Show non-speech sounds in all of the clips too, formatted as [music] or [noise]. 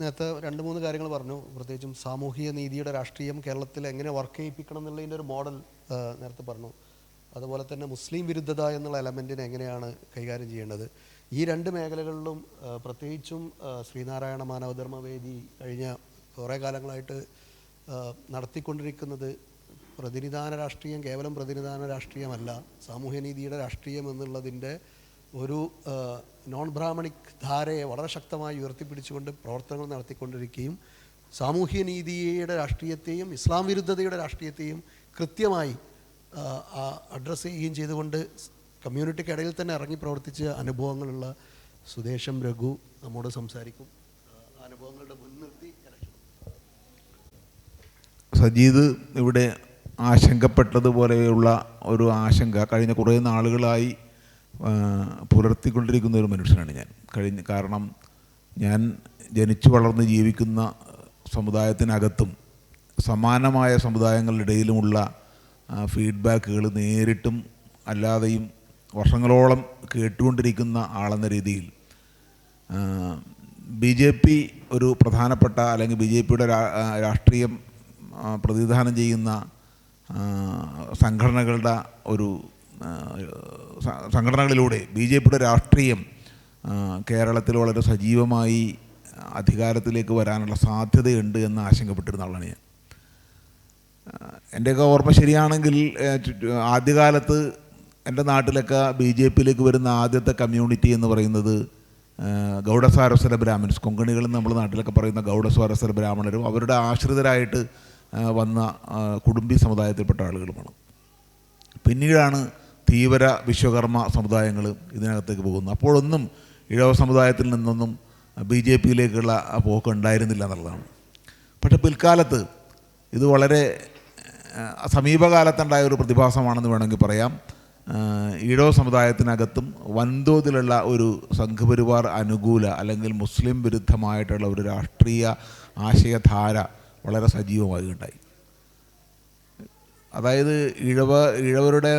നേരത്തെ രണ്ട് മൂന്ന് കാര്യങ്ങൾ പറഞ്ഞു. പ്രത്യേകിച്ചും സാമൂഹിക നീതിയുടെ രാഷ്ട്രീയം കേരളത്തിൽ എങ്ങനെ വർക്ക് ചെയ്യിപ്പിക്കണം എന്നുള്ളതിന്റെ ഒരു മോഡൽ നേരത്തെ പറഞ്ഞു. അതുപോലെ തന്നെ മുസ്ലിം വിരുദ്ധത എന്നുള്ള എലമെന്റിനെ എങ്ങനെയാണ് കൈകാര്യം ചെയ്യേണ്ടത്? ഈ രണ്ട് മേഖലകളിലും പ്രത്യേകിച്ചും ശ്രീനാരായണ മാനവധർമ്മവേദി കഴിഞ്ഞ കുറേ കാലങ്ങളായിട്ട് നടത്തിക്കൊണ്ടിരിക്കുന്നത് പ്രതിനിധാന രാഷ്ട്രീയം കേവലം പ്രതിനിധാന രാഷ്ട്രീയമല്ല. സാമൂഹ്യനീതിയുടെ രാഷ്ട്രീയം എന്നുള്ളതിന്റെ ഒരു നോൺ ബ്രാഹ്മണിക് ധാരയെ വളരെ ശക്തമായി ഉയർത്തിപ്പിടിച്ചുകൊണ്ട് പ്രവർത്തനങ്ങൾ നടത്തിക്കൊണ്ടിരിക്കുകയും സാമൂഹ്യ നീതിയുടെ രാഷ്ട്രീയത്തെയും ഇസ്ലാം വിരുദ്ധതയുടെ രാഷ്ട്രീയത്തെയും കൃത്യമായി അഡ്രസ്സ് ചെയ്യുകയും ചെയ്തുകൊണ്ട് കമ്മ്യൂണിറ്റിക്കിടയിൽ തന്നെ ഇറങ്ങി പ്രവർത്തിച്ച അനുഭവങ്ങളുള്ള സുദേശം രഘു നമ്മോട് സംസാരിക്കും. അനുഭവങ്ങളുടെ മുൻനിർത്തി സജീദ് ഇവിടെ ആശങ്കപ്പെട്ടതുപോലെയുള്ള ഒരു ആശങ്ക കഴിഞ്ഞ കുറേ നാളുകളായി പുലർത്തിക്കൊണ്ടിരിക്കുന്ന ഒരു മനുഷ്യനാണ് ഞാൻ. കഴിഞ്ഞ കാരണം ഞാൻ ജനിച്ചു വളർന്ന് ജീവിക്കുന്ന സമുദായത്തിനകത്തും സമാനമായ സമുദായങ്ങളിടയിലുമുള്ള ഫീഡ്ബാക്കുകൾ നേരിട്ടും അല്ലാതെയും വർഷങ്ങളോളം കേട്ടുകൊണ്ടിരിക്കുന്ന ആളെന്ന രീതിയിൽ ബി ജെ പി ഒരു പ്രധാനപ്പെട്ട അല്ലെങ്കിൽ ബി ജെ പിയുടെ രാഷ്ട്രീയം പ്രതിനിധാനം ചെയ്യുന്ന സംഘടനകളുടെ ഒരു സംഘടനകളിലൂടെ ബി ജെ പിയുടെ രാഷ്ട്രീയം കേരളത്തിൽ വളരെ സജീവമായി അധികാരത്തിലേക്ക് വരാനുള്ള സാധ്യതയുണ്ട് എന്ന് ആശങ്കപ്പെട്ടിരുന്ന ആളാണ് ഞാൻ. എന്റെയൊക്കെ ഓർമ്മ ശരിയാണെങ്കിൽ ആദ്യകാലത്ത് എന്റെ നാട്ടിലൊക്കെ ബി ജെ പിയിലേക്ക് വരുന്ന ആദ്യത്തെ കമ്മ്യൂണിറ്റി എന്ന് പറയുന്നത് ഗൗഡസ്വാരസ്വര ബ്രാഹ്മിൻസ്. കൊങ്കണികൾ നമ്മൾ നാട്ടിലൊക്കെ പറയുന്ന ഗൗഡസ്വാരസ്വര ബ്രാഹ്മണരും അവരുടെ ആശ്രിതരായിട്ട് വന്ന കുടുംബി സമുദായത്തിൽപ്പെട്ട ആളുകളുമാണ്. പിന്നീടാണ് തീവ്ര വിശ്വകർമ്മ സമുദായങ്ങൾ ഇതിനകത്തേക്ക് പോകുന്നു. അപ്പോഴൊന്നും ഇഴവ സമുദായത്തിൽ നിന്നൊന്നും ബി ജെ പിയിലേക്കുള്ള ആ പോക്ക് ഉണ്ടായിരുന്നില്ല എന്നുള്ളതാണ്. പക്ഷേ പിൽക്കാലത്ത് ഇത് വളരെ സമീപകാലത്തുണ്ടായ ഒരു പ്രതിഭാസമാണെന്ന് വേണമെങ്കിൽ പറയാം. ഈഴവ സമുദായത്തിനകത്തും വൻതോതിലുള്ള ഒരു സംഘപരിവാർ അനുകൂല അല്ലെങ്കിൽ മുസ്ലിം വിരുദ്ധമായിട്ടുള്ള ഒരു രാഷ്ട്രീയ ആശയധാര വളരെ സജീവമാകുകയുണ്ടായി അതായത് ഇഴവ ഇഴവരുടെ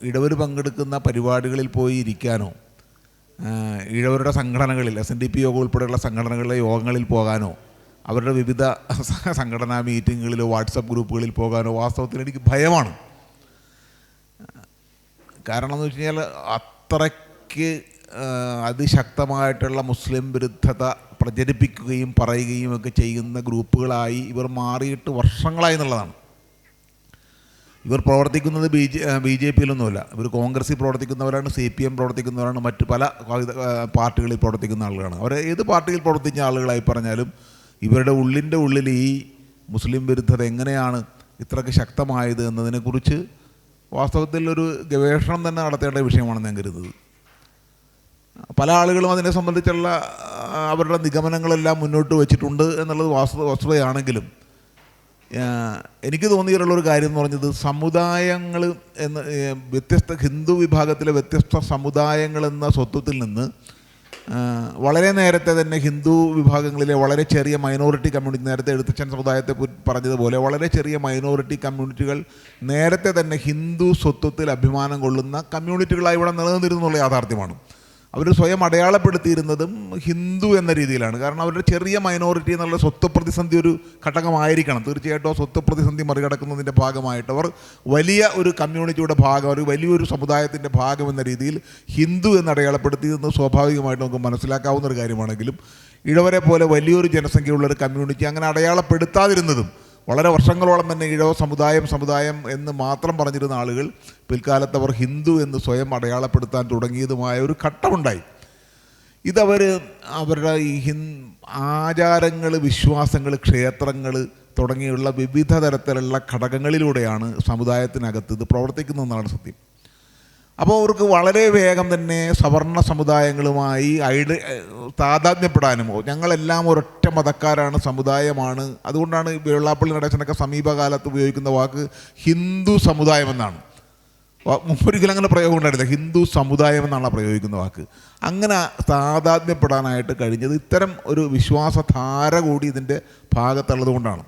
ഇടവർ പങ്കെടുക്കുന്ന പരിപാടികളിൽ പോയി ഇരിക്കാനോ ഇഴവരുടെ സംഘടനകളിൽ എസ് എൻ ഡി പി യോഗം ഉൾപ്പെടെയുള്ള സംഘടനകളിലെ യോഗങ്ങളിൽ പോകാനോ അവരുടെ വിവിധ [laughs] സംഘടനാ മീറ്റിങ്ങുകളിലോ വാട്സപ്പ് ഗ്രൂപ്പുകളിൽ പോകാനോ വാസ്തവത്തിൽ എനിക്ക് ഭയമാണ്. കാരണം എന്ന് വെച്ച് കഴിഞ്ഞാൽ അത്രയ്ക്ക് അതിശക്തമായിട്ടുള്ള മുസ്ലിം വിരുദ്ധത പ്രചരിപ്പിക്കുകയും പറയുകയും ഒക്കെ ചെയ്യുന്ന ഗ്രൂപ്പുകളായി ഇവർ മാറിയിട്ട് വർഷങ്ങളായി എന്നുള്ളതാണ്. ഇവർ പ്രവർത്തിക്കുന്നത് ബി ജെ ബി ജെ പിയിലൊന്നുമല്ല. ഇവർ കോൺഗ്രസ്സിൽ പ്രവർത്തിക്കുന്നവരാണ് സി പി എം പ്രവർത്തിക്കുന്നവരാണ് മറ്റ് പല പാർട്ടികളിൽ പ്രവർത്തിക്കുന്ന ആളുകളാണ്. അവർ ഏത് പാർട്ടിയിൽ പ്രവർത്തിച്ച ആളുകളായി പറഞ്ഞാലും ഇവരുടെ ഉള്ളിന്റെ ഉള്ളിൽ ഈ മുസ്ലിം വിരുദ്ധത എങ്ങനെയാണ് ഇത്രയ്ക്ക് ശക്തമായത് എന്നതിനെക്കുറിച്ച് വാസ്തവത്തിൽ ഒരു ഗവേഷണം തന്നെ നടത്തേണ്ട വിഷയമാണെന്ന് ഞാൻ കരുതുന്നത്. പല ആളുകളും അതിനെ സംബന്ധിച്ചുള്ള അവരുടെ നിഗമനങ്ങളെല്ലാം മുന്നോട്ട് വെച്ചിട്ടുണ്ട് എന്നുള്ളത് വാസ്തു വസ്തുതയാണെങ്കിലും എനിക്ക് തോന്നിയിട്ടുള്ള ഒരു കാര്യം എന്ന് പറഞ്ഞത് സമുദായങ്ങൾ എന്ന് വ്യത്യസ്ത ഹിന്ദു വിഭാഗത്തിലെ വ്യത്യസ്ത സമുദായങ്ങൾ എന്ന സ്വത്വത്തിൽ നിന്ന് വളരെ നേരത്തെ തന്നെ ഹിന്ദു വിഭാഗങ്ങളിലെ വളരെ ചെറിയ മൈനോറിറ്റി കമ്മ്യൂണിറ്റി നേരത്തെ എഴുത്തച്ഛൻ സമുദായത്തെ പറഞ്ഞതുപോലെ വളരെ ചെറിയ മൈനോറിറ്റി കമ്മ്യൂണിറ്റികൾ നേരത്തെ തന്നെ ഹിന്ദു സ്വത്വത്തിൽ അഭിമാനം കൊള്ളുന്ന കമ്മ്യൂണിറ്റികളായി ഇവിടെ നിലനിന്നിരുന്നുള്ള യാഥാർത്ഥ്യമാണ്. അവർ സ്വയം അടയാളപ്പെടുത്തിയിരുന്നതും ഹിന്ദു എന്ന രീതിയിലാണ്. കാരണം അവരുടെ ചെറിയ മൈനോറിറ്റി എന്നുള്ള സ്വത്ത് പ്രതിസന്ധി ഒരു ഘടകമായിരിക്കണം. തീർച്ചയായിട്ടും ആ സ്വത്ത് പ്രതിസന്ധി മറികടക്കുന്നതിന്റെ ഭാഗമായിട്ട് അവർ വലിയ ഒരു കമ്മ്യൂണിറ്റിയുടെ ഭാഗം ഒരു വലിയൊരു സമുദായത്തിന്റെ ഭാഗം എന്ന രീതിയിൽ ഹിന്ദു എന്ന് അടയാളപ്പെടുത്തിയിരുന്നത് സ്വാഭാവികമായിട്ട് നമുക്ക് മനസ്സിലാക്കാവുന്ന ഒരു കാര്യമാണെങ്കിലും ഇഴവരെ പോലെ വലിയൊരു ജനസംഖ്യയുള്ള ഒരു കമ്മ്യൂണിറ്റി അങ്ങനെ അടയാളപ്പെടുത്താതിരുന്നതും വളരെ വർഷങ്ങളോളം തന്നെ ഇഴവ സമുദായം സമുദായം എന്ന് മാത്രം പറഞ്ഞിരുന്ന ആളുകൾ പിൽക്കാലത്ത് അവർ ഹിന്ദു എന്ന് സ്വയം അടയാളപ്പെടുത്താൻ തുടങ്ങിയതുമായ ഒരു ഘട്ടമുണ്ടായി. ഇതവർ അവരുടെ ഈ ഹിൻ ആചാരങ്ങൾ വിശ്വാസങ്ങൾ ക്ഷേത്രങ്ങൾ തുടങ്ങിയുള്ള വിവിധ തരത്തിലുള്ള ഘടകങ്ങളിലൂടെയാണ് സമുദായത്തിനകത്ത് ഇത് പ്രവർത്തിക്കുന്നതെന്നാണ് സത്യം. അപ്പോൾ അവർക്ക് വളരെ വേഗം തന്നെ സവർണ സമുദായങ്ങളുമായി ഐഡ താതാത്മ്യപ്പെടാനും ഞങ്ങളെല്ലാം ഒരൊറ്റ മതക്കാരാണ് സമുദായമാണ്. അതുകൊണ്ടാണ് വെള്ളാപ്പള്ളി നടേശനൊക്കെ സമീപകാലത്ത് ഉപയോഗിക്കുന്ന വാക്ക് ഹിന്ദു സമുദായം എന്നാണ്. മുമ്പൊരിക്കലും അങ്ങനെ പ്രയോഗം ഉണ്ടായിട്ടില്ല. ഹിന്ദു സമുദായം എന്നാണ് പ്രയോഗിക്കുന്ന വാക്ക്. അങ്ങനെ താതാത്മ്യപ്പെടാനായിട്ട് കഴിഞ്ഞത് ഇത്തരം ഒരു വിശ്വാസധാര കൂടി ഇതിന്റെ ഭാഗത്തുള്ളത് കൊണ്ടാണ്.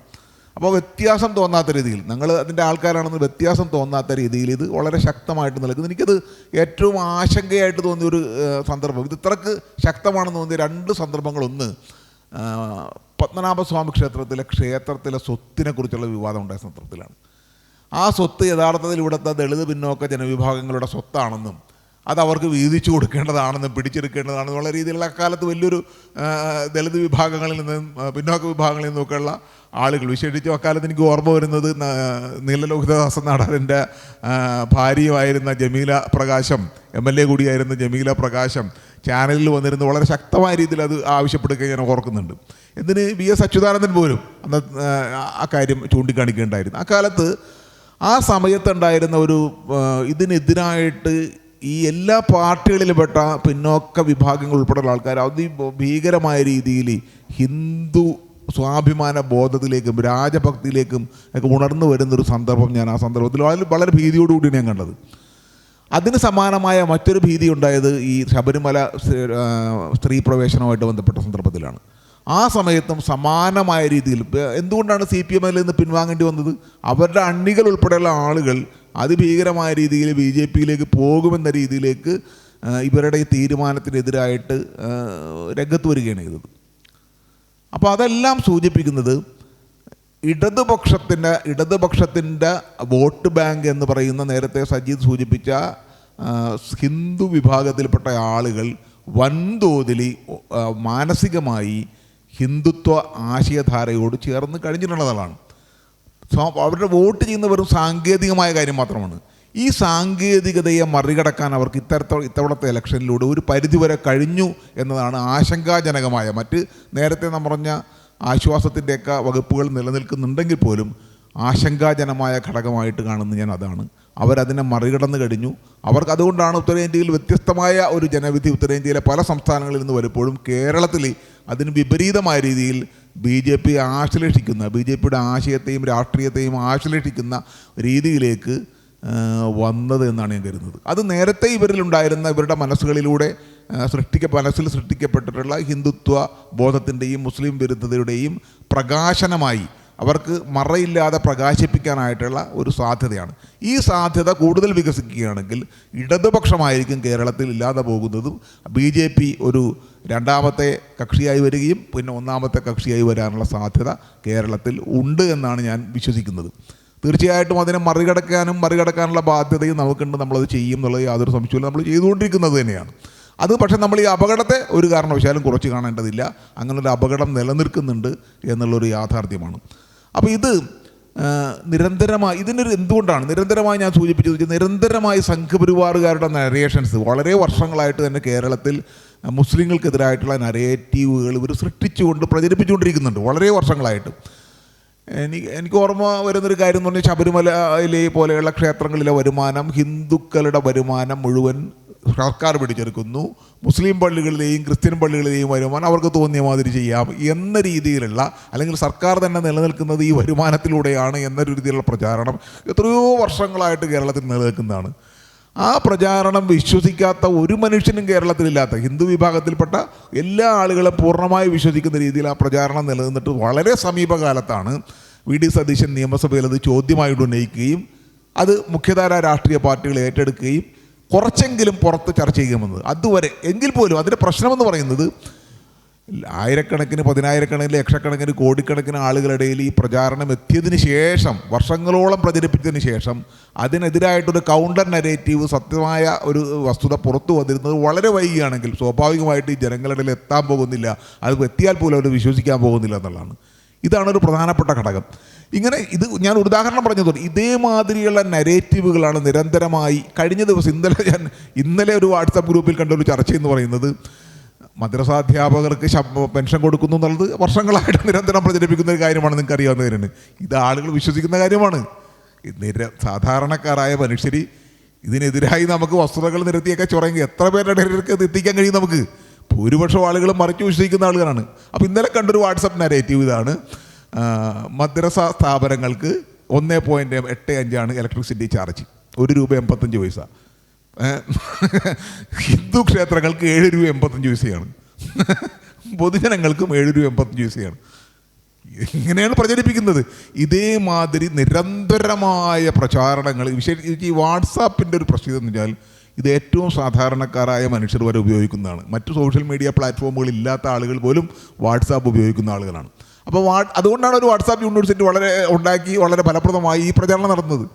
അപ്പോൾ വ്യത്യാസം തോന്നാത്ത രീതിയിൽ ഞങ്ങൾ അതിന്റെ ആൾക്കാരാണെന്ന് വ്യത്യാസം തോന്നാത്ത രീതിയിൽ ഇത് വളരെ ശക്തമായിട്ട് നിൽക്കുന്നു എനിക്കത് ഏറ്റവും ആശങ്കയായിട്ട് തോന്നിയ ഒരു സന്ദർഭം. ഇത് ഇത്രക്ക് ശക്തമാണെന്ന് തോന്നിയ രണ്ട് സന്ദർഭങ്ങളൊന്ന് പത്മനാഭസ്വാമി ക്ഷേത്രത്തിലെ ക്ഷേത്രത്തിലെ സ്വത്തിനെ കുറിച്ചുള്ള വിവാദം ഉണ്ടായ സന്ദർഭത്തിലാണ്. ആ സ്വത്ത് യഥാർത്ഥത്തിൽ ഇവിടുത്തെ ദളിത് പിന്നോക്ക ജനവിഭാഗങ്ങളുടെ സ്വത്താണെന്നും അത് അവർക്ക് വീതിച്ചു കൊടുക്കേണ്ടതാണെന്നും പിടിച്ചെടുക്കേണ്ടതാണെന്നും ഉള്ള രീതിയിലുള്ള അക്കാലത്ത് വലിയൊരു ദളിത് വിഭാഗങ്ങളിൽ നിന്നും പിന്നോക്ക വിഭാഗങ്ങളിൽ നിന്നൊക്കെയുള്ള ആളുകൾ. വിശേഷിച്ചും അക്കാലത്ത് എനിക്ക് ഓർമ്മ വരുന്നത് Neelalohithadasan നാടാറിന്റെ ഭാര്യയുമായിരുന്ന Jameela Prakasam M L A കൂടിയായിരുന്ന Jameela Prakasam ചാനലിൽ വന്നിരുന്ന്. വളരെ ശക്തമായ രീതിയിൽ അത് ആവശ്യപ്പെടുകയും ഞാൻ ഓർക്കുന്നുണ്ട്. എന്തിന്? വി എസ് അച്യുതാനന്ദൻ പോലും അന്ന് ആ, ആ കാര്യം ചൂണ്ടിക്കാണിക്കുകയുണ്ടായിരുന്നു. അക്കാലത്ത് ആ സമയത്തുണ്ടായിരുന്ന ഒരു ഇതിനെതിരായിട്ട് ഈ എല്ലാ പാർട്ടികളിലും പെട്ട പിന്നോക്ക വിഭാഗങ്ങൾ ഉൾപ്പെടെയുള്ള ആൾക്കാർ അതി ഭീകരമായ രീതിയിൽ ഹിന്ദു സ്വാഭിമാന ബോധത്തിലേക്കും രാജഭക്തിയിലേക്കും ഒക്കെ ഉണർന്നു വരുന്നൊരു സന്ദർഭം ഞാൻ ആ സന്ദർഭത്തിൽ അതിൽ വളരെ ഭീതിയോടുകൂടി ഞാൻ കണ്ടത്. അതിന് സമാനമായ മറ്റൊരു ഭീതി ഉണ്ടായത് ഈ ശബരിമല സ്ത്രീ- പ്രവേശനവുമായിട്ട് ബന്ധപ്പെട്ട സന്ദർഭത്തിലാണ്. ആ സമയത്തും സമാനമായ രീതിയിൽ എന്തുകൊണ്ടാണ് സി പി എമ്മിൽ നിന്ന് പിൻവാങ്ങേണ്ടി വന്നത്? അവരുടെ അണികൾ ഉൾപ്പെടെയുള്ള ആളുകൾ അതിഭീകരമായ രീതിയിൽ ബി ജെ പിയിലേക്ക് പോകുമെന്ന രീതിയിലേക്ക് ഇവരുടെ തീരുമാനത്തിനെതിരായിട്ട് രംഗത്ത് വരികയാണ് ചെയ്തത്. അപ്പോൾ അതെല്ലാം സൂചിപ്പിക്കുന്നത് ഇടതുപക്ഷത്തിന്റെ ഇടതുപക്ഷത്തിന്റെ വോട്ട് ബാങ്ക് എന്ന് പറയുന്ന നേരത്തെ സജീദ് സൂചിപ്പിച്ച ഹിന്ദു വിഭാഗത്തിൽപ്പെട്ട ആളുകൾ വൻതോതിൽ മാനസികമായി ഹിന്ദുത്വ ആശയധാരയോട് ചേർന്ന് കഴിഞ്ഞിട്ടുള്ളതാണ് അവരുടെ വോട്ട് ചെയ്യുന്ന വെറും സാങ്കേതികമായ കാര്യം മാത്രമാണ്. ഈ സാങ്കേതികതയെ മറികടക്കാൻ അവർക്ക് ഇത്തരത്ത ഇത്തവണത്തെ ഇലക്ഷനിലൂടെ ഒരു പരിധിവരെ കഴിഞ്ഞു എന്നതാണ് ആശങ്കാജനകമായ. മറ്റ് നേരത്തെ നാം പറഞ്ഞ ആശ്വാസത്തിന്റെയൊക്കെ വകുപ്പുകൾ നിലനിൽക്കുന്നുണ്ടെങ്കിൽ പോലും ആശങ്കാജനമായ ഘടകമായിട്ട് കാണുന്ന ഞാൻ അതാണ്. അവരതിനെ മറികടന്നു കഴിഞ്ഞു. അവർക്ക് അതുകൊണ്ടാണ് ഉത്തരേന്ത്യയിൽ വ്യത്യസ്തമായ ഒരു ജനവിധി ഉത്തരേന്ത്യയിലെ പല സംസ്ഥാനങ്ങളിൽ നിന്ന് വരുമ്പോഴും കേരളത്തിൽ അതിന് വിപരീതമായ രീതിയിൽ ബി ജെ പി ആശ്ലേഷിക്കുന്ന ബി ജെ പിയുടെ ആശയത്തെയും രാഷ്ട്രീയത്തെയും ആശ്ലേഷിക്കുന്ന രീതിയിലേക്ക് വന്നത് എന്നാണ് ഞാൻ കരുതുന്നത്. അത് നേരത്തെ ഇവരിലുണ്ടായിരുന്ന ഇവരുടെ മനസ്സുകളിലൂടെ സൃഷ്ടിക്ക മനസ്സിൽ സൃഷ്ടിക്കപ്പെട്ടിട്ടുള്ള ഹിന്ദുത്വ ബോധത്തിന്റെയും മുസ്ലിം വിരുദ്ധതയുടെയും പ്രകാശനമായി അവർക്ക് മറയില്ലാതെ പ്രകാശിപ്പിക്കാനായിട്ടുള്ള ഒരു സാധ്യതയാണ്. ഈ സാധ്യത കൂടുതൽ വികസിക്കുകയാണെങ്കിൽ ഇടതുപക്ഷമായിരിക്കും കേരളത്തിൽ ഇല്ലാതെ പോകുന്നതും ബി ജെ പി ഒരു രണ്ടാമത്തെ കക്ഷിയായി വരികയും പിന്നെ ഒന്നാമത്തെ കക്ഷിയായി വരാനുള്ള സാധ്യത കേരളത്തിൽ ഉണ്ട് എന്നാണ് ഞാൻ വിശ്വസിക്കുന്നത്. തീർച്ചയായിട്ടും അതിനെ മറികടക്കാനും മറികടക്കാനുള്ള ബാധ്യതയും നമുക്കുണ്ട്. നമ്മളത് ചെയ്യും എന്നുള്ളത് യാതൊരു സംശയമില്ല നമ്മൾ ചെയ്തുകൊണ്ടിരിക്കുന്നത് തന്നെയാണ്. അത് പക്ഷേ നമ്മൾ ഈ അപകടത്തെ ഒരു കാരണവശാലും കുറച്ച് കാണേണ്ടതില്ല. അങ്ങനൊരു അപകടം നിലനിൽക്കുന്നുണ്ട് എന്നുള്ളൊരു യാഥാർത്ഥ്യമാണ്. അപ്പോൾ ഇത് നിരന്തരമായി ഇതിനൊരു എന്തുകൊണ്ടാണ്? നിരന്തരമായി ഞാൻ സൂചിപ്പിച്ചത് നിരന്തരമായി സംഘപരിവാറുകാരുടെ നരേഷൻസ് വളരെ വർഷങ്ങളായിട്ട് തന്നെ കേരളത്തിൽ മുസ്ലിങ്ങൾക്കെതിരായിട്ടുള്ള നരേറ്റീവുകൾ ഇവർ സൃഷ്ടിച്ചുകൊണ്ട് പ്രചരിപ്പിച്ചുകൊണ്ടിരിക്കുന്നുണ്ട് വളരെ വർഷങ്ങളായിട്ട്. എനിക്ക് എനിക്ക് ഓർമ്മ വരുന്നൊരു കാര്യം എന്ന് പറഞ്ഞാൽ ശബരിമലയിലെ പോലെയുള്ള ക്ഷേത്രങ്ങളിലെ വരുമാനം ഹിന്ദുക്കളുടെ വരുമാനം മുഴുവൻ സർക്കാർ പിടിച്ചെടുക്കുന്നു. മുസ്ലിം പള്ളികളിലെയും ക്രിസ്ത്യൻ പള്ളികളിലെയും വരുമാനം അവർക്ക് തോന്നിയ മാതിരി ചെയ്യാം എന്ന രീതിയിലുള്ള അല്ലെങ്കിൽ സർക്കാർ തന്നെ നിലനിൽക്കുന്നത് ഈ വരുമാനത്തിലൂടെയാണ് എന്ന രീതിയിലുള്ള പ്രചാരണം എത്രയോ വർഷങ്ങളായിട്ട് കേരളത്തിൽ നിലനിൽക്കുന്നതാണ്. ആ പ്രചാരണം വിശ്വസിക്കാത്ത ഒരു മനുഷ്യനും കേരളത്തിലില്ലാത്ത ഹിന്ദു വിഭാഗത്തിൽപ്പെട്ട എല്ലാ ആളുകളും പൂർണമായി വിശ്വസിക്കുന്ന രീതിയിൽ ആ പ്രചാരണം നിലനിന്നിട്ട് വളരെ സമീപകാലത്താണ് വി ഡി സതീശൻ നിയമസഭയിൽ അത് ചോദ്യമായിട്ട് ഉന്നയിക്കുകയും അത് മുഖ്യധാര രാഷ്ട്രീയ പാർട്ടികൾ ഏറ്റെടുക്കുകയും കുറച്ചെങ്കിലും പുറത്ത് ചർച്ച ചെയ്യുമെന്നത് അതുവരെ എങ്കിൽ പോലും അതിന്റെ പ്രശ്നമെന്ന് പറയുന്നത് ആയിരക്കണക്കിന് പതിനായിരക്കണക്കിന് ലക്ഷക്കണക്കിന് കോടിക്കണക്കിന് ആളുകളിടയിൽ ഈ പ്രചാരണം എത്തിയതിന് ശേഷം വർഷങ്ങളോളം പ്രചരിപ്പിച്ചതിന് ശേഷം അതിനെതിരായിട്ടൊരു കൗണ്ടർ നരേറ്റീവ് സത്യമായ ഒരു വസ്തുത പുറത്തു വന്നിരുന്നത് വളരെ വൈകിയാണെങ്കിൽ സ്വാഭാവികമായിട്ട് ഈ ജനങ്ങളുടെ ഇടയിൽ എത്താൻ പോകുന്നില്ല. അത് എത്തിയാൽ പോലും അവർ വിശ്വസിക്കാൻ പോകുന്നില്ല എന്നുള്ളതാണ്. ഇതാണ് ഒരു പ്രധാനപ്പെട്ട ഘടകം. ഇങ്ങനെ ഇത് ഞാൻ ഒരു ഉദാഹരണം പറഞ്ഞത് ഇതേമാതിരിയുള്ള നരേറ്റീവുകളാണ് നിരന്തരമായി കഴിഞ്ഞ ദിവസം ഇന്നലെ ഞാൻ ഇന്നലെ ഒരു വാട്സാപ്പ് ഗ്രൂപ്പിൽ കണ്ട ഒരു ചർച്ച എന്ന് പറയുന്നത് മദ്രസാധ്യാപകർക്ക് പെൻഷൻ കൊടുക്കുന്നു എന്നുള്ളത് വർഷങ്ങളായിട്ട് നിരന്തരം പ്രചരിപ്പിക്കുന്ന ഒരു കാര്യമാണ് നിങ്ങൾക്ക് അറിയാവുന്ന കാര്യമാണ് ഇത് ആളുകൾ വിശ്വസിക്കുന്ന കാര്യമാണ്. നിര സാധാരണക്കാരായ മനുഷ്യർ ഇതിനെതിരായി നമുക്ക് വസ്തുതകൾ നിരത്തിയൊക്കെ ചുറങ്ങി എത്ര പേരുടെ ഇടയിലേക്ക് എത്തിക്കാൻ കഴിയും നമുക്ക്? ഭൂരിപക്ഷം ആളുകൾ മറിച്ചു വിശ്വസിക്കുന്ന ആളുകളാണ്. അപ്പോൾ ഇന്നലെ കണ്ടൊരു വാട്സപ്പ് നരേറ്റീവ് ഇതാണ്. മദ്രസ സ്ഥാപനങ്ങൾക്ക് ഒന്നേ പോയിന്റ് എട്ട് അഞ്ചാണ് ഇലക്ട്രിസിറ്റി ചാർജ് ഒരു രൂപ എൺപത്തഞ്ച് പൈസ. ഹിന്ദു ക്ഷേത്രങ്ങൾക്ക് ഏഴ് രൂപ എൺപത്തഞ്ച് പൈസയാണ്. പൊതുജനങ്ങൾക്കും ഏഴ് രൂപ എൺപത്തഞ്ച് പൈസയാണ്. ഇങ്ങനെയാണ് പ്രചരിപ്പിക്കുന്നത്. ഇതേമാതിരി നിരന്തരമായ പ്രചാരണങ്ങൾ. വിശേഷിച്ച് ഈ വാട്സാപ്പിന്റെ ഒരു പ്രശ്നം എന്ന് വെച്ചാൽ ഇത് ഏറ്റവും സാധാരണക്കാരായ മനുഷ്യർ വരെ ഉപയോഗിക്കുന്നതാണ്. മറ്റു സോഷ്യൽ മീഡിയ പ്ലാറ്റ്ഫോമുകൾ ഇല്ലാത്ത ആളുകൾ പോലും വാട്സാപ്പ് ഉപയോഗിക്കുന്ന ആളുകളാണ്. അപ്പോൾ വാ അതുകൊണ്ടാണ് ഒരു വാട്സാപ്പ് യൂണിവേഴ്സിറ്റി വളരെ ഉണ്ടാക്കി വളരെ ഫലപ്രദമായി ഈ പ്രചാരണം നടന്നത്.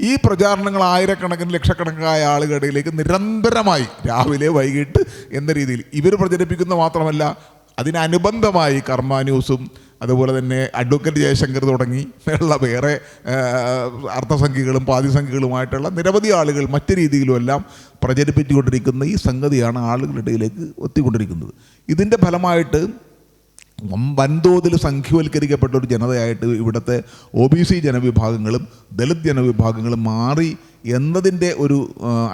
ഈ പ്രചാരണങ്ങൾ ആയിരക്കണക്കിന് ലക്ഷക്കണക്കായ ആളുകളുടെ ഇടയിലേക്ക് നിരന്തരമായി രാവിലെ വൈകിട്ട് എന്ന രീതിയിൽ ഇവർ പ്രചരിപ്പിക്കുന്ന മാത്രമല്ല അതിനനുബന്ധമായി കർമ്മ ന്യൂസും അതുപോലെ തന്നെ അഡ്വക്കേറ്റ് ജയശങ്കർ തുടങ്ങി ഉള്ള വേറെ അർത്ഥസംഖ്യകളും പാതിസംഖ്യകളുമായിട്ടുള്ള നിരവധി ആളുകൾ മറ്റു രീതിയിലും എല്ലാം പ്രചരിപ്പിച്ചുകൊണ്ടിരിക്കുന്ന ഈ സംഗതിയാണ് ആളുകളുടെ ഇടയിലേക്ക് എത്തിക്കൊണ്ടിരിക്കുന്നത്. ഇതിന്റെ ഫലമായിട്ട് വൻതോതിൽ സംഖ്യവൽക്കരിക്കപ്പെട്ട ഒരു ജനതയായിട്ട് ഇവിടുത്തെ ഒ ബി സി ജനവിഭാഗങ്ങളും ദളിത് ജനവിഭാഗങ്ങളും മാറി എന്നതിന്റെ ഒരു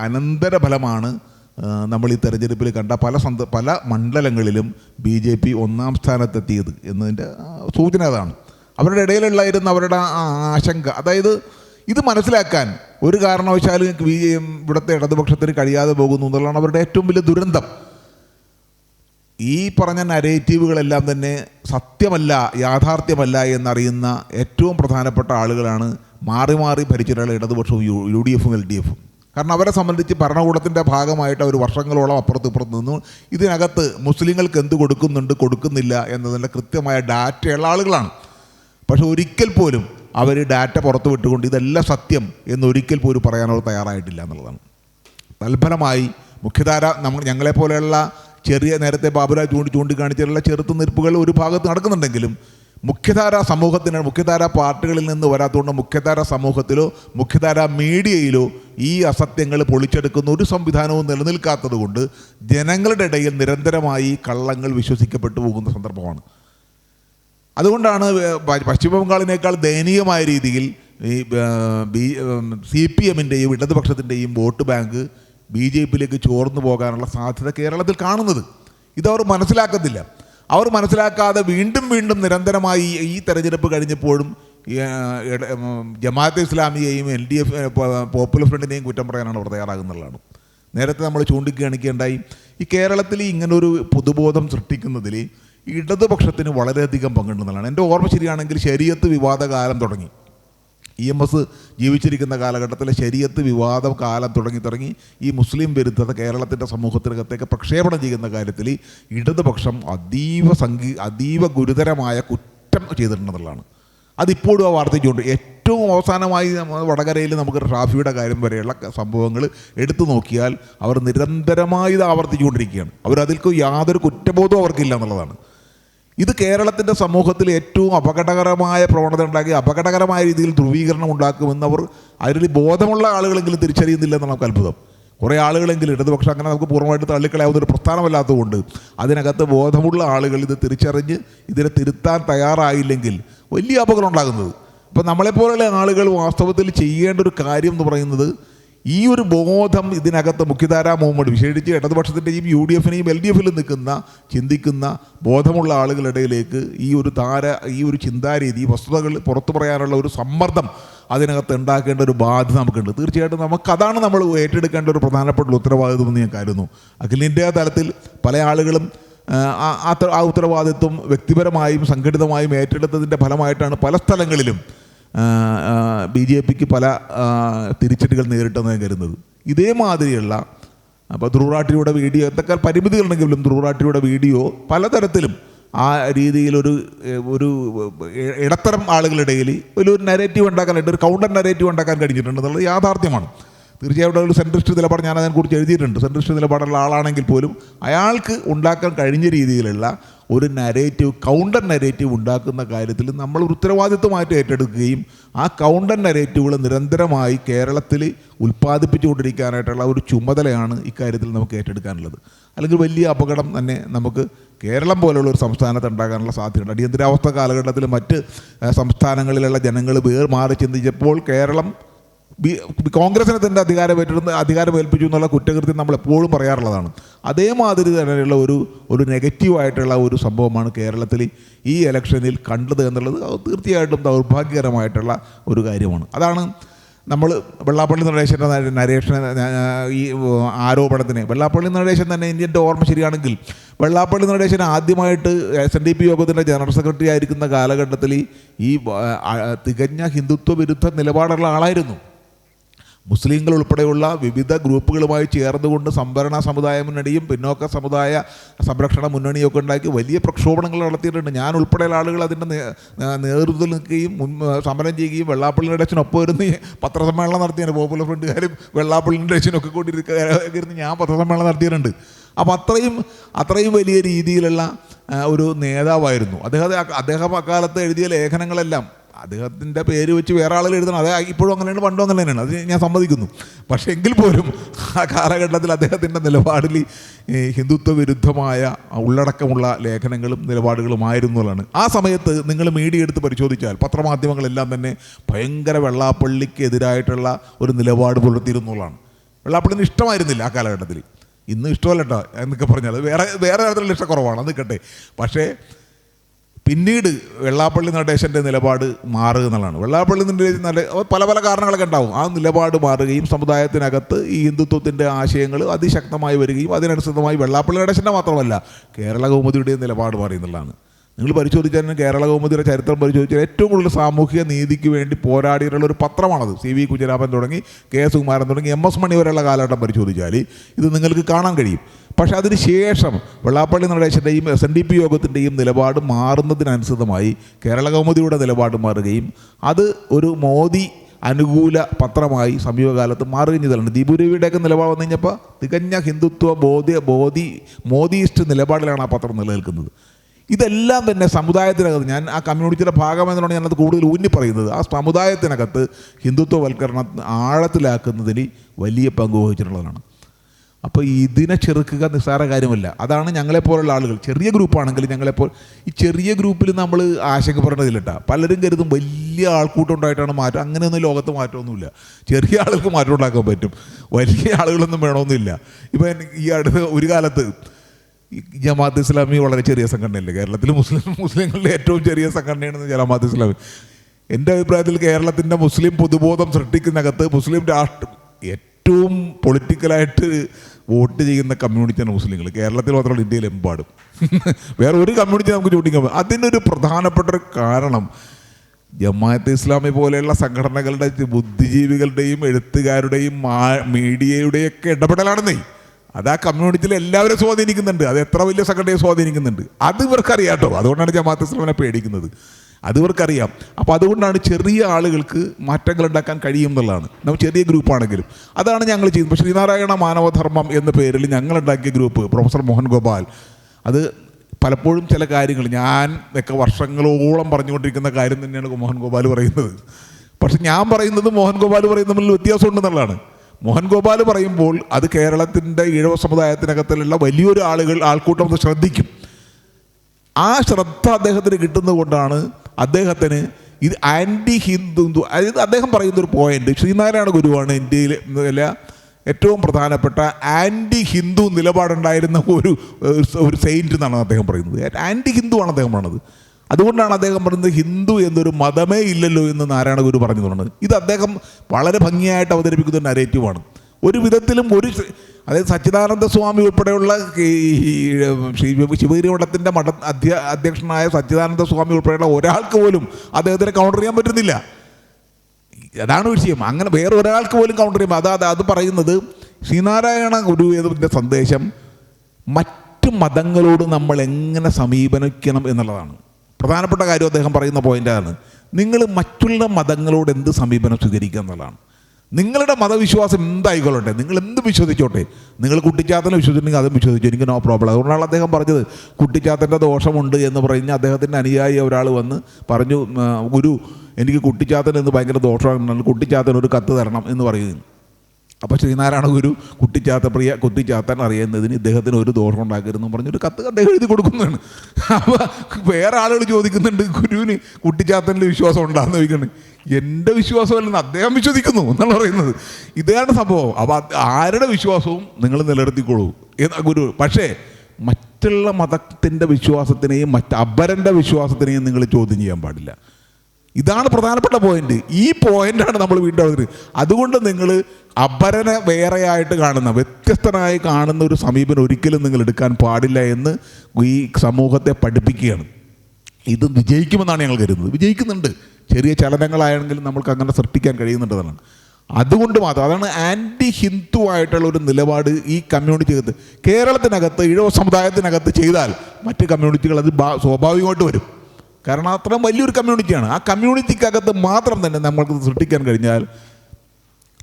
അനന്തരഫലമാണ് നമ്മൾ ഈ തെരഞ്ഞെടുപ്പിൽ കണ്ട പല സന്ദ പല മണ്ഡലങ്ങളിലും ബി ജെ പി ഒന്നാം സ്ഥാനത്തെത്തിയത് എന്നതിന്റെ സൂചന അതാണ്. അവരുടെ ഇടയിലുള്ളായിരുന്ന അവരുടെ ആശങ്ക. അതായത് ഇത് മനസ്സിലാക്കാൻ ഒരു കാരണവശാലും ബി ഇവിടുത്തെ ഇടതുപക്ഷത്തിന് കഴിയാതെ പോകുന്നു എന്നുള്ളതാണ് അവരുടെ ഏറ്റവും വലിയ ദുരന്തം. ഈ പറഞ്ഞ നരേറ്റീവുകളെല്ലാം തന്നെ സത്യമല്ല യാഥാർത്ഥ്യമല്ല എന്നറിയുന്ന ഏറ്റവും പ്രധാനപ്പെട്ട ആളുകളാണ് മാറി മാറി ഭരിച്ചിട്ടുള്ള ഇടതുപക്ഷവും യു ഡി എഫും എൽ ഡി എഫും. കാരണം അവരെ സംബന്ധിച്ച് ഭരണകൂടത്തിന്റെ ഭാഗമായിട്ട് അവർ വർഷങ്ങളോളം അപ്പുറത്ത് ഇപ്പുറത്ത് നിന്നു. ഇതിനകത്ത് മുസ്ലിങ്ങൾക്ക് എന്ത് കൊടുക്കുന്നുണ്ട് കൊടുക്കുന്നില്ല എന്നതിന്റെ കൃത്യമായ ഡാറ്റയുള്ള ആളുകളാണ്. പക്ഷെ ഒരിക്കൽ പോലും അവർ ഡാറ്റ പുറത്തു വിട്ടുകൊണ്ട് ഇതെല്ലാം സത്യം എന്നൊരിക്കൽ പോലും പറയാൻ അവർ തയ്യാറായിട്ടില്ല എന്നുള്ളതാണ്. തൽഫലമായി മുഖ്യധാര നമ്മൾ ഞങ്ങളെപ്പോലെയുള്ള ചെറിയ നേരത്തെ ബാബുരാജ് ചൂണ്ടി ചൂണ്ടിക്കാണിച്ചിട്ടുള്ള ചെറുത്തുനിൽപ്പുകൾ ഒരു ഭാഗത്ത് നടക്കുന്നുണ്ടെങ്കിലും മുഖ്യധാര സമൂഹത്തിന് മുഖ്യധാര പാർട്ടികളിൽ നിന്ന് വരാത്തതുകൊണ്ട് മുഖ്യധാര സമൂഹത്തിലോ മുഖ്യധാര മീഡിയയിലോ ഈ അസത്യങ്ങൾ പൊളിച്ചെടുക്കുന്ന ഒരു സംവിധാനവും നിലനിൽക്കാത്തതുകൊണ്ട് ജനങ്ങളുടെ ഇടയിൽ നിരന്തരമായി കള്ളങ്ങൾ വിശ്വസിക്കപ്പെട്ടു പോകുന്ന സന്ദർഭമാണ്. അതുകൊണ്ടാണ് പശ്ചിമബംഗാളിനേക്കാൾ പശ്ചിമ ബംഗാളിനേക്കാൾ ദയനീയമായ രീതിയിൽ ഈ ബി സി പി എമ്മിന്റെയും ഇടതുപക്ഷത്തിന്റെയും വോട്ട് ബാങ്ക് ബി ജെ പിയിലേക്ക് ചോർന്നു പോകാനുള്ള സാധ്യത കേരളത്തിൽ കാണുന്നത്. ഇതവർ മനസ്സിലാക്കത്തില്ല അവർ മനസ്സിലാക്കാതെ വീണ്ടും വീണ്ടും നിരന്തരമായി ഈ- തെരഞ്ഞെടുപ്പ് കഴിഞ്ഞപ്പോഴും ജമാഅത്തെ ഇസ്ലാമിയെയും എൽ ഡി എഫ് പോപ്പുലർ ഫ്രണ്ടിനെയും കുറ്റം പറയാനാണ് അവർ തയ്യാറാകുന്നുള്ളതാണ് നേരത്തെ നമ്മൾ ചൂണ്ടിക്കാണിക്കേണ്ടായി ഈ കേരളത്തിൽ ഇങ്ങനൊരു പൊതുബോധം സൃഷ്ടിക്കുന്നതിൽ ഇടതുപക്ഷത്തിന് വളരെയധികം പങ്കുണ്ടെന്നുള്ളതാണ്. എന്റെ ഓർമ്മ ശരിയാണെങ്കിൽ ശരീരത്ത് വിവാദകാലം തുടങ്ങി. ഇ എം എസ് ജീവിച്ചിരിക്കുന്ന കാലഘട്ടത്തിലെ ശരീരത്ത് വിവാദം കാലം തുടങ്ങി തുടങ്ങി ഈ മുസ്ലിം വിരുദ്ധത കേരളത്തിന്റെ സമൂഹത്തിനകത്തേക്ക് പ്രക്ഷേപണം ചെയ്യുന്ന കാര്യത്തിൽ ഇടതുപക്ഷം അതീവ സംഗീ അതീവ ഗുരുതരമായ കുറ്റം ചെയ്തിട്ടുണ്ടെന്നുള്ളതാണ്. അതിപ്പോഴും ആ വാർത്തയ്ക്കുണ്ട്. ഏറ്റവും അവസാനമായി വടകരയിൽ നമുക്ക് ഷാഫിയുടെ കാര്യം വരെയുള്ള സംഭവങ്ങൾ എടുത്തു നോക്കിയാൽ അവർ നിരന്തരമായി ഇത് ആവർത്തിച്ചുകൊണ്ടിരിക്കുകയാണ്. അവർ അവരതിൽക്ക് യാതൊരു കുറ്റബോധവും അവർക്കില്ല എന്നുള്ളതാണ്. ഇത് കേരളത്തിന്റെ സമൂഹത്തിൽ ഏറ്റവും അപകടകരമായ പ്രവണത ഉണ്ടാക്കി അപകടകരമായ രീതിയിൽ ധ്രുവീകരണം ഉണ്ടാക്കുമെന്ന് അവർ അതിൽ ബോധമുള്ള ആളുകളെങ്കിലും തിരിച്ചറിയുന്നില്ല എന്നാണ് നമുക്ക് അത്ഭുതം. കുറേ ആളുകളെങ്കിലും ഇടതുപക്ഷം അങ്ങനെ നമുക്ക് പൂർണമായിട്ട് തള്ളിക്കളയാവുന്ന ഒരു പ്രസ്ഥാനമല്ലാത്തതുകൊണ്ട് അതിനകത്ത് ബോധമുള്ള ആളുകൾ ഇത് തിരിച്ചറിഞ്ഞ് ഇതിനെ തിരുത്താൻ തയ്യാറായില്ലെങ്കിൽ വലിയ അപകടം ഉണ്ടാകുന്നത്. ഇപ്പം നമ്മളെപ്പോലുള്ള ആളുകൾ വാസ്തവത്തിൽ ചെയ്യേണ്ട ഒരു കാര്യം എന്ന് പറയുന്നത് ഈ ഒരു ബോധം ഇതിനകത്ത് മുഖ്യധാരാ മൂവ്മെന്റ് വിശേഷിച്ച് ഇടതുപക്ഷത്തിന്റെയും യു ഡി എഫിനെയും എൽ ഡി എഫിലും നിൽക്കുന്ന ചിന്തിക്കുന്ന ബോധമുള്ള ആളുകളിടയിലേക്ക് ഈ ഒരു താര ഈ ഒരു ചിന്താരീതി വസ്തുതകൾ പുറത്തു പറയാനുള്ള ഒരു സമ്മർദ്ദം അതിനകത്ത് ഉണ്ടാക്കേണ്ട ഒരു ബാധ്യത നമുക്കുണ്ട്. തീർച്ചയായിട്ടും നമുക്കതാണ് നമ്മൾ ഏറ്റെടുക്കേണ്ട ഒരു പ്രധാനപ്പെട്ട ഉത്തരവാദിത്വം എന്ന് ഞാൻ കരുതുന്നു. അഖിലേന്ത്യാ തലത്തിൽ പല ആളുകളും ആ ഉത്തരവാദിത്വം വ്യക്തിപരമായും സംഘടിതമായും ഏറ്റെടുത്തതിന്റെ ഫലമായിട്ടാണ് പല സ്ഥലങ്ങളിലും ബി ജെ പിക്ക് പല തിരിച്ചടികൾ നേരിട്ടെന്ന് കരുതുന്നത്. ഇതേമാതിരിയുള്ള അപ്പോൾ ധ്രുവറാട്ടിയുടെ വീഡിയോ എന്തൊക്കെ പരിമിതികളുണ്ടെങ്കിലും ധ്രുവറാട്ടിയുടെ വീഡിയോ പലതരത്തിലും ആ രീതിയിലൊരു ഒരു ഇടത്തരം ആളുകളിടയിൽ വലിയൊരു നരേറ്റീവ് ഉണ്ടാക്കാനായിട്ട് ഒരു കൗണ്ടർ നരേറ്റീവ് ഉണ്ടാക്കാൻ കഴിഞ്ഞിട്ടുണ്ട് എന്നുള്ളത് യാഥാർത്ഥ്യമാണ്. തീർച്ചയായിട്ടും ഒരു സെൻട്രിസ്റ്റ് നിലപാട് ഞാൻ അതിനെക്കുറിച്ച് എഴുതിയിട്ടുണ്ട്. സെൻട്രിസ്റ്റ് നിലപാടുള്ള ആളാണെങ്കിൽ പോലും അയാൾക്ക് ഉണ്ടാക്കാൻ കഴിഞ്ഞ രീതിയിലുള്ള ഒരു നരേറ്റീവ് കൗണ്ടർ നരേറ്റീവ് ഉണ്ടാക്കുന്ന കാര്യത്തിൽ നമ്മൾ ഉത്തരവാദിത്വമായിട്ട് ഏറ്റെടുക്കുകയും ആ കൗണ്ടർ നരേറ്റീവുകൾ നിരന്തരമായി കേരളത്തിൽ ഉൽപ്പാദിപ്പിച്ചുകൊണ്ടിരിക്കാനായിട്ടുള്ള ഒരു ചുമതലയാണ് ഇക്കാര്യത്തിൽ നമുക്ക് ഏറ്റെടുക്കാനുള്ളത്. അല്ലെങ്കിൽ വലിയ അപകടം തന്നെ നമുക്ക് കേരളം പോലുള്ള ഒരു സംസ്ഥാനത്ത് ഉണ്ടാകാനുള്ള സാധ്യതയുണ്ട്. അടിയന്തരാവസ്ഥ കാലഘട്ടത്തിൽ മറ്റ് സംസ്ഥാനങ്ങളിലുള്ള ജനങ്ങൾ വേർ മാറി ചിന്തിച്ചപ്പോൾ കേരളം ബി കോൺഗ്രസിനെ തന്നെ അധികാരം ഏറ്റെടുത്ത് അധികാരം ഏൽപ്പിച്ചു എന്നുള്ള കുറ്റകൃത്യം നമ്മൾ എപ്പോഴും പറയാറുള്ളതാണ്. അതേമാതിരി തന്നെയുള്ള ഒരു ഒരു നെഗറ്റീവായിട്ടുള്ള ഒരു സംഭവമാണ് കേരളത്തിൽ ഈ ഇലക്ഷനിൽ കണ്ടത് എന്നുള്ളത് തീർച്ചയായിട്ടും ദൗർഭാഗ്യകരമായിട്ടുള്ള ഒരു കാര്യമാണ്. അതാണ് നമ്മൾ വെള്ളാപ്പള്ളി നടേശന്റെ നരേഷനെ ഈ ആരോപണത്തിന്. വെള്ളാപ്പള്ളി നടേശൻ തന്നെ ഇന്ത്യന്റെ ഓർമ്മ ശരിയാണെങ്കിൽ വെള്ളാപ്പള്ളി നടേശൻ ആദ്യമായിട്ട് എസ് എൻ ഡി പി യോഗത്തിന്റെ ജനറൽ സെക്രട്ടറി ആയിരിക്കുന്ന കാലഘട്ടത്തിൽ ഈ തികഞ്ഞ ഹിന്ദുത്വ വിരുദ്ധ നിലപാടുള്ള ആളായിരുന്നു. മുസ്ലിങ്ങൾ ഉൾപ്പെടെയുള്ള വിവിധ ഗ്രൂപ്പുകളുമായി ചേർന്നുകൊണ്ട് സംവരണ സമുദായ മുന്നണിയും പിന്നോക്ക സമുദായ സംരക്ഷണ മുന്നണിയൊക്കെ ഉണ്ടാക്കി വലിയ പ്രക്ഷോഭണങ്ങൾ നടത്തിയിട്ടുണ്ട്. ഞാൻ ഉൾപ്പെടെയുള്ള ആളുകൾ അതിന്റെ നേതൃത്വത്തിൽ നിൽക്കുകയും സമരം ചെയ്യുകയും വെള്ളാപ്പള്ളി അച്ഛനൊപ്പം ഇരുന്ന് പത്രസമ്മേളനം നടത്തിയാണ്. പോപ്പുലർ ഫ്രണ്ടുകാരും വെള്ളാപ്പള്ളി അച്ഛനൊക്കെ കൊണ്ടിരിക്കുന്ന ഞാൻ പത്രസമ്മേളനം നടത്തിയിട്ടുണ്ട്. അപ്പോൾ അത്രയും അത്രയും വലിയ രീതിയിലുള്ള ഒരു നേതാവായിരുന്നു. അദ്ദേഹം അദ്ദേഹം അക്കാലത്ത് എഴുതിയ ലേഖനങ്ങളെല്ലാം അദ്ദേഹത്തിന്റെ പേര് വെച്ച് വേറെ ആളുകൾ എഴുതണം. അത് ഇപ്പോഴും അങ്ങനെയാണ് പണ്ടും അങ്ങനെ തന്നെയാണ് അത് ഞാൻ സമ്മതിക്കുന്നു. പക്ഷേ എങ്കിൽ പോലും ആ കാലഘട്ടത്തിൽ അദ്ദേഹത്തിന്റെ നിലപാടിൽ ഹിന്ദുത്വ വിരുദ്ധമായ ഉള്ളടക്കമുള്ള ലേഖനങ്ങളും നിലപാടുകളുമായിരുന്നതാണ് ആ സമയത്ത് നിങ്ങൾ മീഡിയ എടുത്ത് പരിശോധിച്ചാൽ പത്രമാധ്യമങ്ങളെല്ലാം തന്നെ ഭയങ്കര വെള്ളാപ്പള്ളിക്കെതിരായിട്ടുള്ള ഒരു നിലപാട് പുലർത്തിയിരുന്നുള്ളതാണ്. വെള്ളാപ്പള്ളിന് ഇഷ്ടമായിരുന്നില്ല ആ കാലഘട്ടത്തിൽ. ഇന്ന് ഇഷ്ടമല്ല കേട്ടോ എന്നൊക്കെ പറഞ്ഞാൽ വേറെ വേറെ തരത്തിലുള്ള ഇഷ്ടക്കുറവാണ്. അത് നിൽക്കട്ടെ. പക്ഷേ പിന്നീട് വെള്ളാപ്പള്ളി നടേശന്റെ നിലപാട് മാറുക എന്നുള്ളതാണ്. വെള്ളാപ്പള്ളി നടേശൻ നല്ല പല പല കാരണങ്ങളൊക്കെ ഉണ്ടാവും. ആ നിലപാട് മാറുകയും സമുദായത്തിനകത്ത് ഈ ഹിന്ദുത്വത്തിന്റെ ആശയങ്ങൾ അതിശക്തമായി വരികയും അതിനനുസൃതമായി വെള്ളാപ്പള്ളി നടേശന്റെ മാത്രമല്ല കേരള കൗമുദിയുടെയും നിലപാട് മാറിയെന്നുള്ളതാണ് നിങ്ങൾ പരിശോധിച്ചാൽ കേരള കൗമുദിയുടെ ചരിത്രം പരിശോധിച്ചാൽ ഏറ്റവും കൂടുതൽ സാമൂഹിക നീതിക്ക് വേണ്ടി പോരാടിയിട്ടുള്ള ഒരു പത്രമാണത്. സി വി കുഞ്ഞിരാമൻ തുടങ്ങി കെ എസ് കുമാരൻ തുടങ്ങി എം എസ് മണി വരെയുള്ള കാലഘട്ടം പരിശോധിച്ചാൽ ഇത് നിങ്ങൾക്ക് കാണാൻ കഴിയും. പക്ഷേ അതിന് ശേഷം വെള്ളാപ്പള്ളി നടേശന്റെയും എസ് എൻ ഡി പി യോഗത്തിന്റെയും നിലപാട് മാറുന്നതിനനുസൃതമായി കേരള കൗമുദിയുടെ നിലപാട് മാറുകയും അത് ഒരു മോദി അനുകൂല പത്രമായി സമീപകാലത്ത് മാറുകയും ചെയ്തതാണ്. ദീപു നിലപാട് വന്നു കഴിഞ്ഞപ്പോൾ തികഞ്ഞ ഹിന്ദുത്വ ബോധ്യ ബോധി മോദിയിസ്റ്റ് നിലപാടിലാണ് ആ പത്രം നിലനിൽക്കുന്നത്. ഇതെല്ലാം തന്നെ സമുദായത്തിനകത്ത് ഞാൻ ആ കമ്മ്യൂണിറ്റിയുടെ ഭാഗമെന്നുകൊണ്ട് ഞാനത് കൂടുതൽ ഊന്നി പറയുന്നത് ആ സമുദായത്തിനകത്ത് ഹിന്ദുത്വവൽക്കരണം ആഴത്തിലാക്കുന്നതിന് വലിയ പങ്ക് വഹിച്ചിട്ടുള്ളതാണ്. അപ്പോൾ ഇതിനെ ചെറുക്കുക നിസ്സാര കാര്യമല്ല. അതാണ് ഞങ്ങളെപ്പോലുള്ള ആളുകൾ. ചെറിയ ഗ്രൂപ്പാണെങ്കിൽ ഞങ്ങളെപ്പോൾ ഈ ചെറിയ ഗ്രൂപ്പിൽ നമ്മൾ ആശങ്കപ്പെടേണ്ടതില്ല കേട്ടോ പലരും കരുതും വലിയ ആൾക്കൂട്ടം ഉണ്ടായിട്ടാണ് മാറ്റം. അങ്ങനെയൊന്നും ലോകത്ത് മാറ്റമൊന്നുമില്ല. ചെറിയ ആളുകൾക്ക് മാറ്റം ഉണ്ടാക്കാൻ പറ്റും. വലിയ ആളുകളൊന്നും വേണമെന്നില്ല. ഇപ്പം ഈ അടുത്ത് ഒരു കാലത്ത് ജമാഅത്ത് ഇസ്ലാമി വളരെ ചെറിയ സംഘടനയല്ലേ? കേരളത്തിൽ മുസ്ലിം മുസ്ലിങ്ങളുടെ ഏറ്റവും ചെറിയ സംഘടനയാണ് ജമാഅത്ത് ഇസ്ലാമി. എന്റെ അഭിപ്രായത്തിൽ കേരളത്തിന്റെ മുസ്ലിം പൊതുബോധം സൃഷ്ടിക്കുന്നകത്ത് മുസ്ലിം രാഷ്ട്ര ഏറ്റവും പൊളിറ്റിക്കലായിട്ട് വോട്ട് ചെയ്യുന്ന കമ്മ്യൂണിറ്റിയാണ് മുസ്ലിങ്ങൾ. കേരളത്തിൽ മാത്രമല്ല ഇന്ത്യയിലെമ്പാടും വേറെ ഒരു കമ്മ്യൂണിറ്റി നമുക്ക് ചൂണ്ടിക്കാൻ പറ്റും അതിനൊരു പ്രധാനപ്പെട്ട ഒരു കാരണം ജമാഅത്ത് ഇസ്ലാമി പോലെയുള്ള സംഘടനകളുടെ ബുദ്ധിജീവികളുടെയും എഴുത്തുകാരുടെയും മീഡിയയുടെയും ഒക്കെ ഇടപെടലാണെന്നേ. അത് ആ കമ്മ്യൂണിറ്റിയിൽ എല്ലാവരും സ്വാധീനിക്കുന്നുണ്ട്. അത് എത്ര വലിയ സംഘടനയെ സ്വാധീനിക്കുന്നുണ്ട്. അത് ഇവർക്കറിയാം കേട്ടോ അതുകൊണ്ടാണ് ജമാഅത്ത് ഇസ്ലാമിനെ പേടിക്കുന്നത്. അത് ഇവർക്കറിയാം. അപ്പോൾ അതുകൊണ്ടാണ് ചെറിയ ആളുകൾക്ക് മാറ്റങ്ങൾ ഉണ്ടാക്കാൻ കഴിയും എന്നുള്ളതാണ്. നമ്മൾ ചെറിയ ഗ്രൂപ്പാണെങ്കിലും അതാണ് ഞങ്ങൾ ചെയ്യുന്നത്. ഇപ്പോൾ ശ്രീനാരായണ മാനവധർമ്മം എന്ന പേരിൽ ഞങ്ങൾ ഉണ്ടാക്കിയ ഗ്രൂപ്പ് പ്രൊഫസർ മോഹൻ ഗോപാൽ. അത് പലപ്പോഴും ചില കാര്യങ്ങൾ ഞാൻ ഒക്കെ വർഷങ്ങളോളം പറഞ്ഞുകൊണ്ടിരിക്കുന്ന കാര്യം തന്നെയാണ് മോഹൻ ഗോപാൽ പറയുന്നത്. പക്ഷെ ഞാൻ പറയുന്നത് മോഹൻ ഗോപാൽ പറയുന്നത് തമ്മിൽ വ്യത്യാസമുണ്ടെന്നുള്ളതാണ് മോഹൻ ഗോപാൽ പറയുമ്പോൾ അത് കേരളത്തിന്റെ ഈഴവ സമുദായത്തിനകത്തിലുള്ള വലിയൊരു ആളുകൾ ആൾക്കൂട്ടം ശ്രദ്ധിക്കും. ആ ശ്രദ്ധ അദ്ദേഹത്തിന് കിട്ടുന്നത് കൊണ്ടാണ് അദ്ദേഹത്തിന് ഇത് ആന്റി ഹിന്ദു അതായത് അദ്ദേഹം പറയുന്ന ഒരു പോയിന്റ് ശ്രീനാരായണ ഗുരുവാണ് ഇന്ത്യയിൽ അല്ല ഏറ്റവും പ്രധാനപ്പെട്ട ആന്റി ഹിന്ദു നിലപാടുണ്ടായിരുന്ന ഒരു ഒരു സെയിന്റ് എന്നാണ് അദ്ദേഹം പറയുന്നത്. ആന്റി ഹിന്ദുവാണ് അദ്ദേഹം പറയുന്നത് അതുകൊണ്ടാണ് അദ്ദേഹം പറയുന്നത് ഹിന്ദു എന്നൊരു മതമേ ഇല്ലല്ലോ എന്ന് നാരായണ ഗുരു പറഞ്ഞു തുടങ്ങുന്നത് ഇത് അദ്ദേഹം വളരെ ഭംഗിയായിട്ട് അവതരിപ്പിക്കുന്ന നരേറ്റീവാണ് ഒരു വിധത്തിലും ഒരു അതായത് സച്ചിദാനന്ദ സ്വാമി ഉൾപ്പെടെയുള്ള ഈ ശ്രീ ശിവഗിരി മഠത്തിന്റെ മഠ അധ്യ അധ്യക്ഷനായ സച്ചിദാനന്ദ സ്വാമി ഉൾപ്പെടെയുള്ള ഒരാൾക്ക് പോലും അദ്ദേഹത്തിന് കൗണ്ടർ ചെയ്യാൻ പറ്റുന്നില്ല. അതാണ് വിഷയം. അങ്ങനെ വേറെ ഒരാൾക്ക് പോലും കൗണ്ടർ ചെയ്യുമ്പോൾ അതാ അത് പറയുന്നത് ശ്രീനാരായണ ഗുരുവിന്റെ സന്ദേശം മറ്റു മതങ്ങളോട് നമ്മൾ എങ്ങനെ സമീപനിക്കണം എന്നുള്ളതാണ്. പ്രധാനപ്പെട്ട കാര്യം അദ്ദേഹം പറയുന്ന പോയിന്റാണ് നിങ്ങൾ മറ്റുള്ള മതങ്ങളോട് എന്ത് സമീപനം സ്വീകരിക്കുക എന്നുള്ളതാണ്. നിങ്ങളുടെ മതവിശ്വാസം എന്തായിക്കൊള്ളട്ടെ? നിങ്ങൾ എന്ത് വിശ്വസിച്ചോട്ടെ? നിങ്ങൾ കുട്ടിച്ചാത്തനെ വിശ്വസിച്ചിട്ടുണ്ടെങ്കിൽ അതും വിശ്വസിച്ചു. എനിക്ക് നോ പ്രോബ്ലം. അതുകൊണ്ടാണ് അദ്ദേഹം പറഞ്ഞത് കുട്ടിച്ചാത്തന്റെ ദോഷമുണ്ട് എന്ന് പറഞ്ഞ് അദ്ദേഹത്തിന്റെ അനുയായി ഒരാൾ വന്ന് പറഞ്ഞു ഗുരു എനിക്ക് കുട്ടിച്ചാത്തൻ എന്ന് ഭയങ്കര ദോഷമാണ് കുട്ടിച്ചാത്തൻ ഒരു കത്ത് തരണം എന്ന് പറയുന്നു. അപ്പോൾ ശ്രീനാരായണ ഗുരു കുട്ടിച്ചാത്ത പ്രിയ കുട്ടിച്ചാത്തൻ അറിയുന്നതിന് ഇദ്ദേഹത്തിന് ഒരു ദോഷം ഉണ്ടാക്കരുതെന്ന് പറഞ്ഞൊരു കത്ത് അദ്ദേഹം എഴുതി കൊടുക്കുന്നതാണ്. അപ്പോൾ വേറെ ആളുകൾ ചോദിക്കുന്നുണ്ട് ഗുരുവിന് കുട്ടിച്ചാത്തനിൽ വിശ്വാസം ഉണ്ടാകുന്ന ചോദിക്കുന്നത് എന്റെ വിശ്വാസമല്ലെന്ന് അദ്ദേഹം വിശ്വസിക്കുന്നു എന്നാണ് പറയുന്നത്. ഇതാണ് സംഭവം. അപ്പോൾ ആരുടെ വിശ്വാസവും നിങ്ങൾ നിലനിർത്തിക്കോളൂ എന്ന് ഗുരു. പക്ഷേ മറ്റുള്ള മതത്തിന്റെ വിശ്വാസത്തിനെയും മറ്റ് അപരന്റെ വിശ്വാസത്തിനെയും നിങ്ങൾ ചോദ്യം ചെയ്യാൻ പാടില്ല. ഇതാണ് പ്രധാനപ്പെട്ട പോയിന്റ് ഈ പോയിന്റാണ് നമ്മൾ വീണ്ടും അവതരിപ്പിക്കുന്നത് അതുകൊണ്ട് നിങ്ങൾ അപരനെ വേറെയായിട്ട് കാണുന്ന വ്യത്യസ്തനായി കാണുന്ന ഒരു സമീപനം ഒരിക്കലും നിങ്ങൾ എടുക്കാൻ പാടില്ല എന്ന് ഈ സമൂഹത്തെ പഠിപ്പിക്കുകയാണ്. ഇത് വിജയിക്കുമെന്നാണ് ഞങ്ങൾ കരുതുന്നത്. വിജയിക്കുന്നുണ്ട്. ചെറിയ ചലനങ്ങളായെങ്കിലും നമ്മൾക്ക് അങ്ങനെ സൃഷ്ടിക്കാൻ കഴിയുന്നുണ്ടെന്നാണ്. അതുകൊണ്ട് മാത്രം അതാണ് ആന്റി ഹിന്ദു ആയിട്ടുള്ള ഒരു നിലപാട് ഈ കമ്മ്യൂണിറ്റിക്കകത്ത് കേരളത്തിനകത്ത് ഇഴവ സമുദായത്തിനകത്ത് ചെയ്താൽ മറ്റ് കമ്മ്യൂണിറ്റികൾ അത് സ്വാഭാവികമായിട്ട് വരും. കാരണം അത്രയും വലിയൊരു കമ്മ്യൂണിറ്റിയാണ് ആ കമ്മ്യൂണിറ്റിക്കകത്ത് മാത്രം തന്നെ നമ്മൾക്ക് സൃഷ്ടിക്കാൻ കഴിഞ്ഞാൽ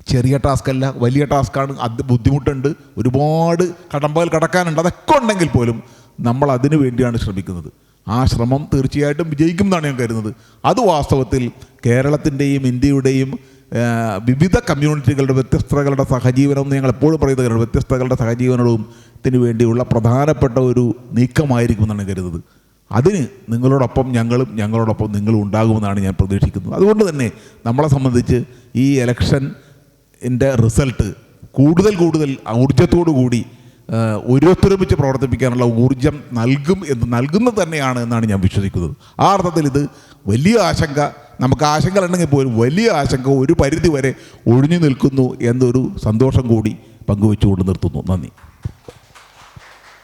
ചെറിയ ടാസ്ക് അല്ല വലിയ ടാസ്ക്കാണ് അത് ബുദ്ധിമുട്ടുണ്ട്. ഒരുപാട് കടമ്പകൾ കടക്കാനുണ്ട്. അതൊക്കെ ഉണ്ടെങ്കിൽ പോലും നമ്മൾ അതിനു വേണ്ടിയാണ് ശ്രമിക്കുന്നത്. ആ ശ്രമം തീർച്ചയായിട്ടും വിജയിക്കും എന്നാണ് ഞാൻ കരുതുന്നത്. അത് വാസ്തവത്തിൽ കേരളത്തിന്റെയും ഇന്ത്യയുടെയും വിവിധ കമ്മ്യൂണിറ്റികളുടെ വ്യത്യസ്തകളുടെ സഹജീവനം ഞങ്ങൾ എപ്പോഴും പറയുന്നത് വ്യത്യസ്തകളുടെ സഹജീവനവും ത്തിന് വേണ്ടിയുള്ള പ്രധാനപ്പെട്ട ഒരു നീക്കമായിരിക്കും എന്നാണ് കരുതുന്നത്. അതിന് നിങ്ങളോടൊപ്പം ഞങ്ങളും ഞങ്ങളോടൊപ്പം നിങ്ങളും ഉണ്ടാകുമെന്നാണ് ഞാൻ പ്രതീക്ഷിക്കുന്നത്. അതുകൊണ്ട് തന്നെ നമ്മളെ സംബന്ധിച്ച് ഈ ഇലക്ഷൻ എന്റെ റിസൾട്ട് കൂടുതൽ കൂടുതൽ ഊർജത്തോടു കൂടി ഒരുത്തൊരുമിച്ച് പ്രവർത്തിപ്പിക്കാനുള്ള ഊർജം നൽകും എന്ന് നൽകുന്നത് തന്നെയാണ് എന്നാണ് ഞാൻ വിശ്വസിക്കുന്നത്. ആ അർത്ഥത്തിൽ ഇത് വലിയ ആശങ്ക നമുക്ക് ആശങ്ക ഉണ്ടെങ്കിൽ പോലും വലിയ ആശങ്ക ഒരു പരിധി വരെ ഒഴിഞ്ഞു നിൽക്കുന്നു എന്നൊരു സന്തോഷം കൂടി പങ്കുവെച്ചുകൊണ്ട് നിർത്തുന്നു. നന്ദി.